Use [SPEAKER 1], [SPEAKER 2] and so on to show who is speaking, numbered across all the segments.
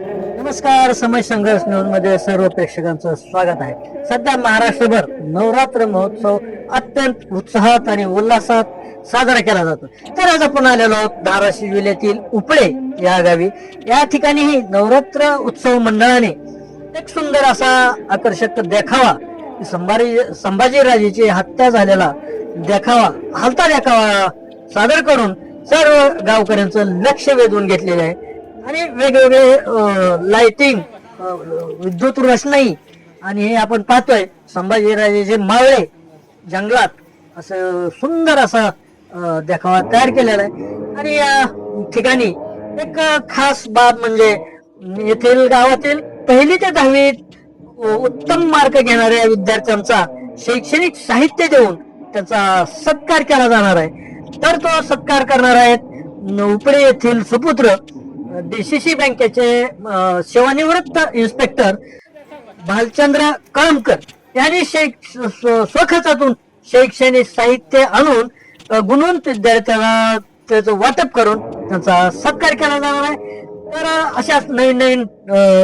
[SPEAKER 1] नमस्कार समय संघर्ष न्यूजमध्ये सर्व प्रेक्षकांचं स्वागत आहे. सध्या महाराष्ट्रभर नवरात्र महोत्सव अत्यंत उत्साहात आणि उल्हासात साजरा केला जातो. तर आज आपण आलेलो आहोत धाराशिव जिल्ह्यातील उपळे या गावी. या ठिकाणीही नवरात्र उत्सव मंडळाने एक सुंदर असा आकर्षक देखावा संभाजी संभाजीराजेची हत्या झालेला देखावा हलता देखावा सादर करून सर्व गावकऱ्यांचं लक्ष वेधून घेतलेलं आहे. आणि वेगवेगळे लाइटिंग विद्युत रोषणाई आणि हे आपण पाहतोय संभाजीराजेचे मावळे जंगलात असं सुंदर असा देखावा तयार केलेला आहे. आणि या ठिकाणी एक खास बाब म्हणजे येथील गावातील पहिली ते दहावी उत्तम मार्क घेणाऱ्या विद्यार्थ्यांचा शैक्षणिक साहित्य देऊन त्यांचा सत्कार केला जाणार आहे. तर तो सत्कार करणार आहेत उपडे येथील सुपुत्र डीसीसी बँकेचे सेवानिवृत्त इन्स्पेक्टर भालचंद्र कळमकर यांनी स्वखर्चातून शैक्षणिक साहित्य आणून गुणवंत विद्यार्थ्यांना त्याचं वाटप करून त्यांचा सत्कार केला जाणार आहे. तर अशाच नवीन नवीन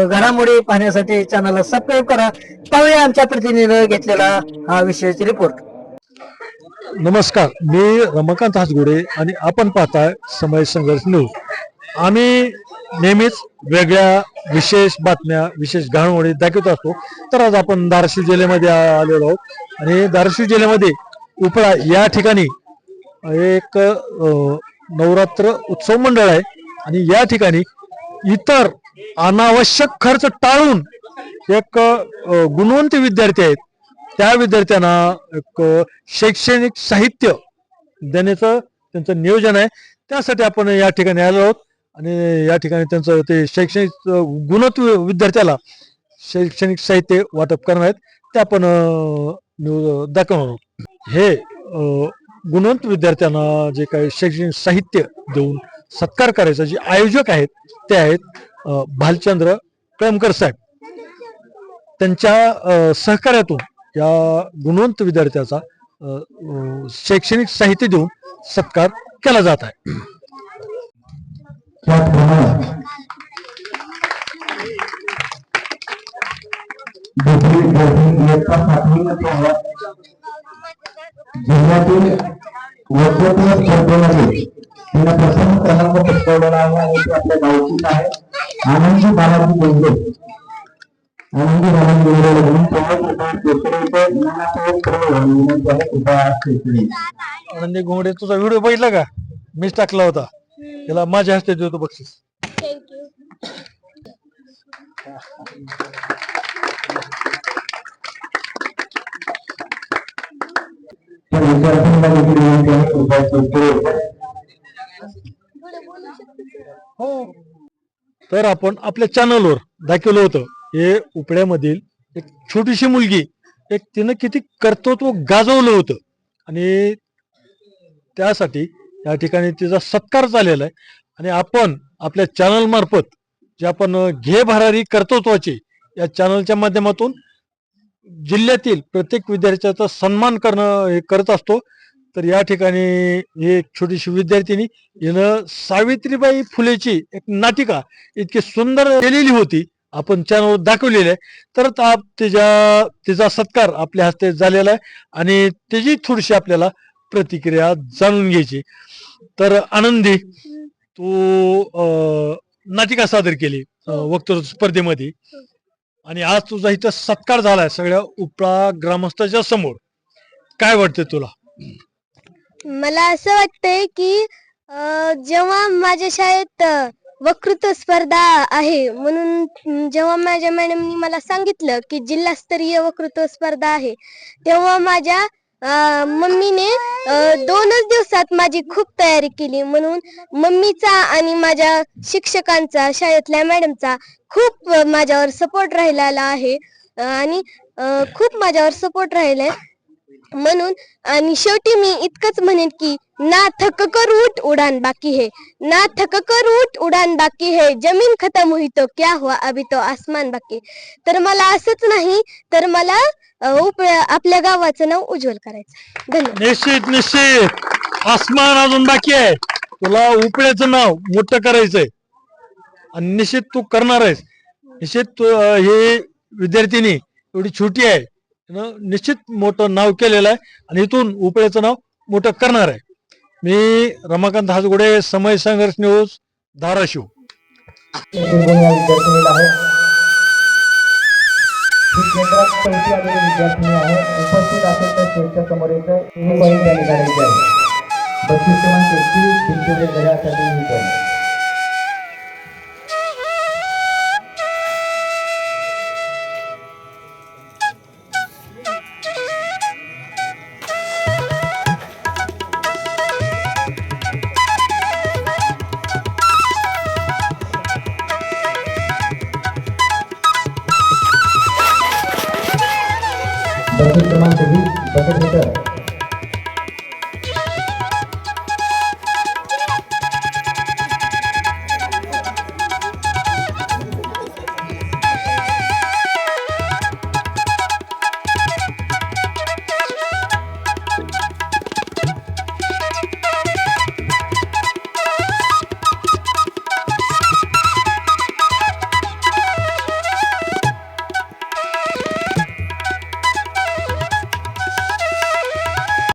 [SPEAKER 1] घडामोडी पाहण्यासाठी चॅनलला सबस्क्राईब करा. पाहूया आमच्या प्रतिनिधीनं घेतलेला हा विषयाची रिपोर्ट
[SPEAKER 2] नमस्कार. मी रमाकांत हासगुडे आणि आपण पाहताय समय संघर्ष न्यूज आम्ही नेहमीच वेगळ्या विशेष बातम्या विशेष घडामोडी दाखवत असतो. तर आज आपण धाराशिव जिल्ह्यामध्ये आलेलो आहोत. आणि धाराशिव जिल्ह्यामध्ये उपळा या ठिकाणी एक नवरात्र उत्सव मंडळ आहे. आणि या ठिकाणी इतर अनावश्यक खर्च टाळून एक गुणवंत विद्यार्थी आहेत. त्या विद्यार्थ्यांना एक शैक्षणिक साहित्य देण्याचं त्यांचं नियोजन आहे. त्यासाठी आपण या ठिकाणी आलो आहोत. आणि या ठिकाणी त्यांचं ते शैक्षणिक अ, विद्यार्थ्याला शैक्षणिक साहित्य वाटप करणार आहेत. ते आपण न्यूज दाखवणार आहोत. हे गुणवंत विद्यार्थ्यांना जे काही शैक्षणिक साहित्य देऊन सत्कार करायचा जे आयोजक आहेत ते आहेत भालचंद्र कळमकर साहेब. त्यांच्या सहकार्यातून या गुणवंत विद्यार्थ्याचा शैक्षणिक साहित्य देऊन सत्कार केला जात आहे.
[SPEAKER 3] त्याचप्रमाणे इयत्ता जिल्ह्यातील वक्तृत्व स्पर्धेमध्ये तिने प्रथम क्रमांक पटकावलेला आहे आणि ती आपल्या गावचीच आहे आनंदी बालाजी बोलले आनंदी बालाजी बोलले म्हणून तेवढं कृपया सर्व विनंती आहे कृपया
[SPEAKER 2] आनंदी घोंगडे तुझा व्हिडिओ बघितला का? मीच टाकला होता. त्याला माझ्या हस्ते देतो बक्षीस. हो. तर आपण आपल्या चॅनलवर दाखवलं होतं हे उपड्यामधील एक छोटीशी मुलगी एक तिनं किती कर्तृत्व गाजवलं होतं. आणि त्यासाठी या ठिकाणी तिचा सत्कार झालेला आहे. आणि आपण आपल्या चॅनल मार्फत जे आपण घे भरारी कर्तृत्वाची या चॅनलच्या माध्यमातून जिल्ह्यातील प्रत्येक विद्यार्थ्याचा सन्मान करणं हे करत असतो. तर या ठिकाणी ही एक छोटीशी विद्यार्थिनी हिनं सावित्रीबाई फुलेची एक नाटिका इतकी सुंदर केलेली होती. आपण चॅनल दाखवलेली आहे. तर तिच्या तिचा सत्कार आपल्या हस्ते झालेला आहे. आणि त्याची थोडीशी आपल्याला प्रतिक्रिया जाणून घ्यायची तर आनंदी तू अं, नाटिका सादर केली अं, वक्तृत्व स्पर्धेमध्ये. आणि आज तुझा इथं सत्कार झालाय सगळ्या उपळा ग्रामस्थाच्या समोर. काय वाटतंय तुला?
[SPEAKER 4] मला असं वाटतंय की जेव्हा माझ्या शाळेत वक्तृत्व स्पर्धा आहे म्हणून जेव्हा माझ्या मॅडमनी मला सांगितलं की जिल्हास्तरीय वक्तृत्व स्पर्धा आहे तेव्हा माझ्या मम्मीने दोनच दिवसात माझी खूप तयारी केली. म्हणून मम्मीचा आणि माझ्या शिक्षकांचा शाळेतल्या मॅडमचा खूप माझ्यावर सपोर्ट राहिलेला आहे. आणि खूप माझ्यावर सपोर्ट राहिलाय. म्हणून आणि शेवटी मी इतकंच म्हणेन की ना थक कर उठ उड़ान बाकी है। ना थक कर उठ उड़ान बाकी है। जमीन खत्म हुई तो क्या हुआ? अभी तो आसमान बाकी तर मला असंच नाही तर मला उप आपल्या गावाचं नाव उज्ज्वल करायचं धन्यवाद.
[SPEAKER 2] निश्चित निश्चित. आसमान अजून बाकी आहे. तुला उपळ्याचं नाव मोठं करायचंय आणि निश्चित तू करणार आहेस. निश्चित तू, विद्यार्थिनी एवढी छोटी आहे. निश्चित मोठं नाव केलेलं आहे. आणि इथून उपळ्याचं नाव मोठं करणार आहे. मी रमाकांत हासगुडे समय संघर्ष न्यूज धाराशिव.
[SPEAKER 5] आहे उपस्थित असेल तर स्टेजच्या समोर येतं पॉईंट बत्तीस क्रमांक एकतीस घड्यासाठी ही क्रमांक वीस बकेट मीटर.